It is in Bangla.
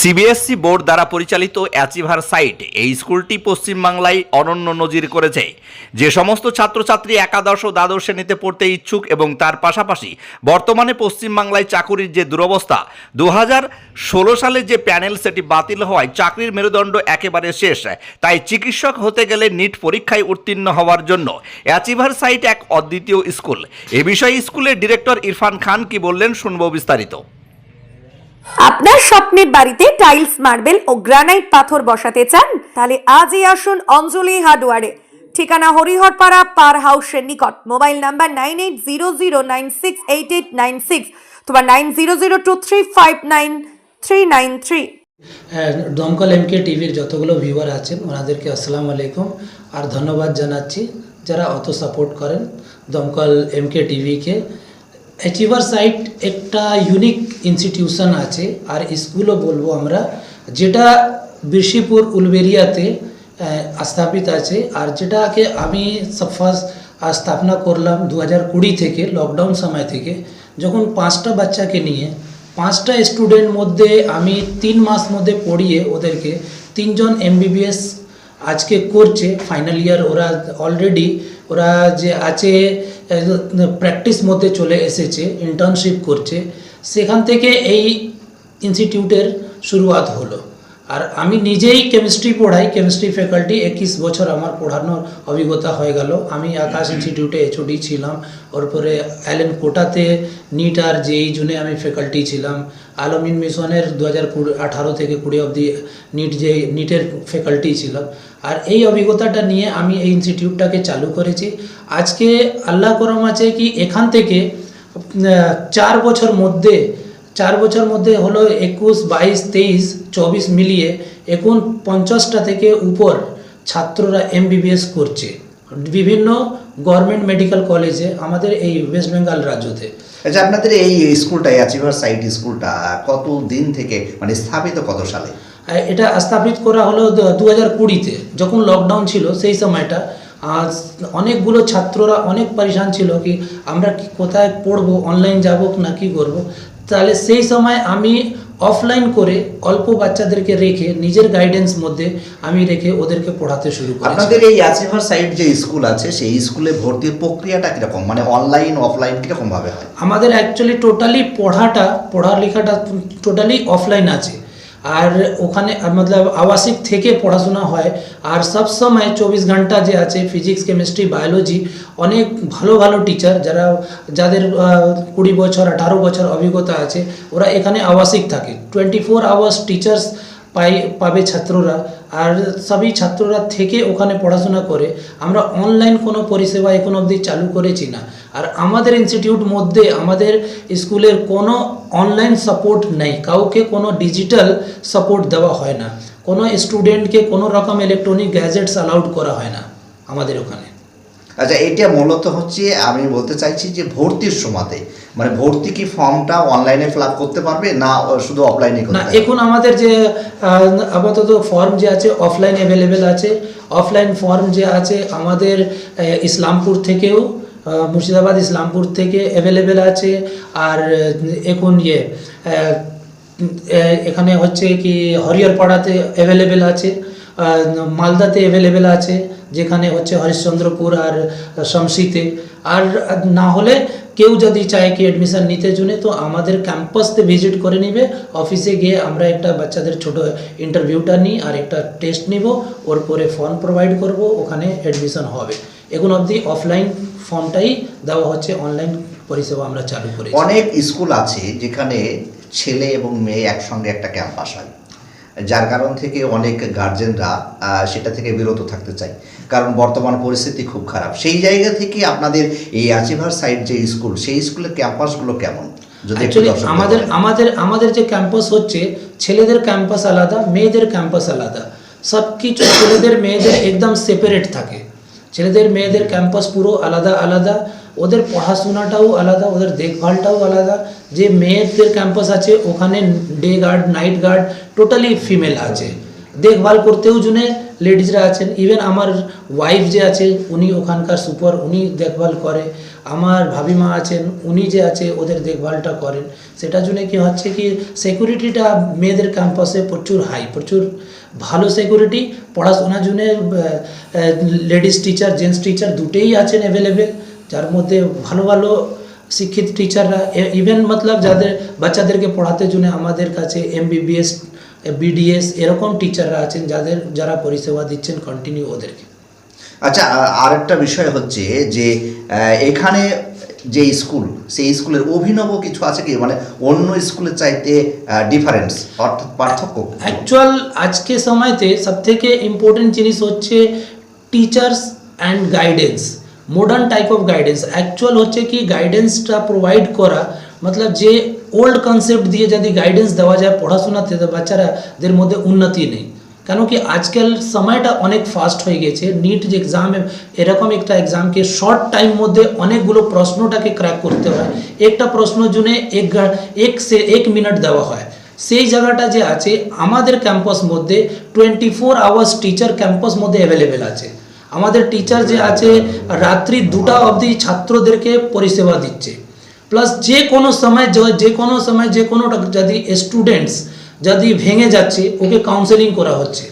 সিবিএসসি বোর্ড দ্বারা পরিচালিত অ্যাচিভার সাইট এই স্কুলটি পশ্চিমবাংলায় অনন্য নজির করেছে। যে সমস্ত ছাত্রছাত্রী একাদশ ও দ্বাদশ শ্রেণীতে পড়তে ইচ্ছুক এবং তার পাশাপাশি বর্তমানে পশ্চিমবাংলায় চাকুরির যে দুরবস্থা দু ষোলো সালে যে প্যানেল সেটি বাতিল হওয়ায় চাকরির মেরুদণ্ড একেবারে শেষ। তাই চিকিৎসক হতে গেলে নিট পরীক্ষায় উত্তীর্ণ হওয়ার জন্য অ্যাচিভার সাইট এক অদ্বিতীয় স্কুল। এ বিষয়ে স্কুলের ডিরেক্টর ইরফান খান কি বললেন শুনব বিস্তারিত। আপনার স্বপ্নের বাড়িতে টাইলস, মার্বেল ও গ্রানাইট পাথর বসাতে চান, তাহলে আজই আসুন অঞ্জলি হার্ডওয়ারে। ঠিকানা হরিহরপাড়া পার হাউসের নিকট। Mobile number nine eight zero zero nine six eight eight nine six তোমার nine zero zero two three five nine three nine three. হ্যাঁ দমকল এমকে টিভির যতগুলো ভিউয়ার আছেন, ওনাদেরকে আসসালামু আলাইকুম। আর ধন্যবাদ জানাচ্ছি যারা অত সাপোর্ট করেন দমকল এমকে টিভিকে অ্যাচিভার সাইট একটা ইউনিক ইনস্টিটিউশন আছে, আর স্কুলও বলব আমরা, যেটা বিরশিপুর, উলবেরিয়াতে স্থাপিত আছে, আর যেটাকে আমি ফার্স্ট স্থাপনা করলাম দু কুড়ি থেকে লকডাউন সময় থেকে, যখন পাঁচটা বাচ্চাকে নিয়ে, পাঁচটা স্টুডেন্ট মধ্যে আমি তিন মাস মধ্যে পড়িয়ে ওদেরকে তিনজন এমবিবিএস আজকে করছে ফাইনাল ইয়ার ওরা অলরেডি ওরা যে আছে প্র্যাকটিস মধ্যে চলে এসেছে ইন্টার্নশিপ করছে সেখান থেকে এই ইনস্টিটিউটের শুরুয়াত হলো। আর আমি নিজেই কেমিস্ট্রি পড়াই কেমিস্ট্রি ফ্যাকাল্টি একুশ বছর আমার পড়ানোর অভিজ্ঞতা হয়ে গেল। আমি আকাশ ইনস্টিটিউটে এইচওডি ছিলাম। ওরপরে অ্যালেন কোটাতে নিট আর জেই জুনে আমি ফ্যাকাল্টি ছিলাম। আলমিন মিশনের দু হাজার কুড়ি আঠারো থেকে কুড়ি অবধি নিট যে নিটের ফ্যাকাল্টি ছিলাম। আর এই অভিজ্ঞতাটা নিয়ে আমি এই ইনস্টিটিউটটাকে চালু করেছি। আজকে আল্লাহ করম আছে কি এখান থেকে চার বছর মধ্যে চার বছর মধ্যে হলো একুশ বাইশ তেইশ চব্বিশ মিলিয়ে এখন পঞ্চাশটা থেকে উপর ছাত্ররা এমবিবিএস করছে। বিভিন্ন গভর্নমেন্ট মেডিকেল কলেজে আমাদের এই ওয়েস্ট বেঙ্গল রাজ্যতে। আচ্ছা আপনাদের এই স্কুলটা অ্যাচিভার সাইট স্কুলটা কত দিন থেকে মানে স্থাপিত কত সালে? এটা স্থাপিত করা হলো দু হাজার কুড়িতে যখন লকডাউন ছিল সেই সময়টা। আর অনেকগুলো ছাত্ররা অনেক পরিশান ছিল কি আমরা কি কোথায় পড়ব অনলাইন যাব না কি করব। তাহলে সেই সময় আমি অফলাইন করে অল্প বাচ্চাদেরকে রেখে নিজের গাইডেন্স মধ্যে আমি রেখে ওদেরকে পড়াতে শুরু করি আপনাদের এই অ্যাচিভার সাইড যে স্কুল আছে সেই স্কুলে ভর্তির প্রক্রিয়াটা কীরকম? মানে অনলাইন অফলাইন কীরকম ভাবে হয়? আমাদের অ্যাকচুয়ালি টোটালি পড়াটা পড়ালেখাটা টোটালি অফলাইন আছে। আর ওখানে মতলব আবাসিক থেকে পড়াশোনা হয়। আর সব সময় চব্বিশ ঘণ্টা যে আছে ফিজিক্স কেমিস্ট্রি বায়োলজি অনেক ভালো ভালো টিচার যারা, যাদের কুড়ি বছর, আঠারো বছর অভিজ্ঞতা আছে, ওরা এখানে আবাসিক থাকে। টোয়েন্টি ফোর আওয়ার্স টিচার্স পাই, পাবে ছাত্ররা। আর সবই ছাত্ররা থেকে ওখানে পড়াশোনা করে। আমরা অনলাইন কোনো পরিষেবা এখন অবধি চালু করেছি না। আর আমাদের ইনস্টিটিউট মধ্যে আমাদের স্কুলের কোনো অনলাইন সাপোর্ট নেই। কাউকে কোনো ডিজিটাল সাপোর্ট দেওয়া হয় না। কোনো স্টুডেন্টকে কোনো রকম ইলেকট্রনিক গ্যাজেটস অ্যালাউড করা হয় না আমাদের ওখানে। আচ্ছা এটা মূলত হচ্ছে আমি বলতে চাইছি যে ভর্তির সময়তে। মানে ভর্তি কি ফর্মটা অনলাইনে ফিল আপ করতে পারবে না শুধু অফলাইনে না? এখন আমাদের যে আপাতত ফর্ম যে আছে অফলাইন অ্যাভেলেবেল আছে। অফলাইন ফর্ম যে আছে আমাদের ইসলামপুর থেকেও মুর্শিদাবাদ ইসলামপুর থেকে অ্যাভেলেবেল আছে। আর এখন ইয়ে এখানে হচ্ছে কি হরিহরপাড়াতে অ্যাভেলেবেল আছে। মালদাতে অ্যাভেলেবেল আছে, যেখানে হচ্ছে হরিশ্চন্দ্রপুর আর শমশিতে। আর না হলে কেউ যদি চায় কি অ্যাডমিশন নিতে জন্য তো আমাদের ক্যাম্পাসতে ভিজিট করে নিবে। অফিসে গিয়ে আমরা একটা বাচ্চাদের ছোট ইন্টারভিউটা নিই, আর একটা টেস্ট নিব, ওর পরে ফর্ম প্রোভাইড করব, ওখানে অ্যাডমিশন হবে। এখন অবধি অফলাইন ফর্মটাই দেওয়া হচ্ছে অনলাইন পরিষেবা আমরা চালু করি অনেক স্কুল আছে যেখানে ছেলে এবং মেয়ে একসঙ্গে একটা ক্যাম্পাস হয়। যার কারণ থেকে অনেক গার্জেনরা সেটা থেকে বিরত থাকতে চায়। কারণ বর্তমান পরিস্থিতি খুব খারাপ। সেই জায়গা থেকে আপনাদের এই অ্যাচিভার সাইড যে স্কুল সেই স্কুলের ক্যাম্পাসগুলো কেমন? আমাদের আমাদের আমাদের যে ক্যাম্পাস হচ্ছে ছেলেদের ক্যাম্পাস আলাদা মেয়েদের ক্যাম্পাস আলাদা। সব কিছু ছেলেদের মেয়েদের একদম সেপারেট থাকে। ছেলেদের মেয়েদের ক্যাম্পাস পুরো আলাদা আলাদা। ওদের পড়াশোনাটাও আলাদা, ওদের দেখভালটাও আলাদা। যে মেয়েদের ক্যাম্পাস আছে, ওখানে day guard night guard totally female আছে। দেখভাল করতেও জুনে লেডিজরা আছেন। ইভেন আমার ওয়াইফ যে আছে, উনি ওখানকার সুপার উনি দেখভাল করে। আমার ভাবিমা আছেন, উনি যে আছে, ওদের দেখভালটা করেন। সেটার জন্য কি হচ্ছে কি সিকিউরিটিটা মেয়েদের ক্যাম্পাসে প্রচুর হাই প্রচুর ভালো সিকিউরিটি পড়াশোনার জন্য লেডিস টিচার জেন্টস টিচার দুটোই আছেন অ্যাভেলেবেল যার মধ্যে ভালো ভালো শিক্ষিত টিচাররা ইভেন মতলব যাদের বাচ্চাদেরকে পড়াতে জন্য আমাদের কাছে এমবিবিএস বিডিএস এরকম টিচাররা আছেন যাদের যারা পরিষেবা দিচ্ছেন কন্টিনিউ ওদেরকে। আচ্ছা আ- আরেকটা বিষয় হচ্ছে যে এখানে যে স্কুল সেই স্কুলের অভিনব কিছু আছে কি? মানে অন্য স্কুলের চাইতে ডিফারেন্স অর্থাৎ পার্থক্য অ্যাকচুয়াল আজকে সময়তে সবথেকে ইম্পর্টেন্ট জিনিস হচ্ছে teachers and guidance modern type of guidance actually হচ্ছে কি গাইডেন্সটা প্রোভাইড করা মতলব যে ওল্ড কনসেপ্ট দিয়ে যদি গাইডেন্স দেওয়া যায় পড়াশোনাতে বাচ্চারাদের মধ্যে উন্নতি নেই। কেন কি, আজকাল সময়টা অনেক ফাস্ট হয়ে গেছে নিট যে এক্সাম এরকম একটা এক্সামকে শর্ট টাইম মধ্যে অনেকগুলো প্রশ্নটাকে ক্র্যাক করতে হয়। একটা প্রশ্নের জন্য এক এক সে, এক মিনিট দেওয়া হয়। সেই জায়গাটা যে আছে, আমাদের ক্যাম্পাস মধ্যে twenty four hours teacher campus মধ্যে অ্যাভেলেবেল আছে। আমাদের টিচার যে আছে, রাত্রি দুটা অবধি ছাত্রদেরকে পরিষেবা দিচ্ছে। প্লাস যে কোনো সময়, যে কোনো সময়, যে কোনো যদি স্টুডেন্টস যদি ভেঙে যাচ্ছে, ওকে কাউন্সেলিং করা হচ্ছে।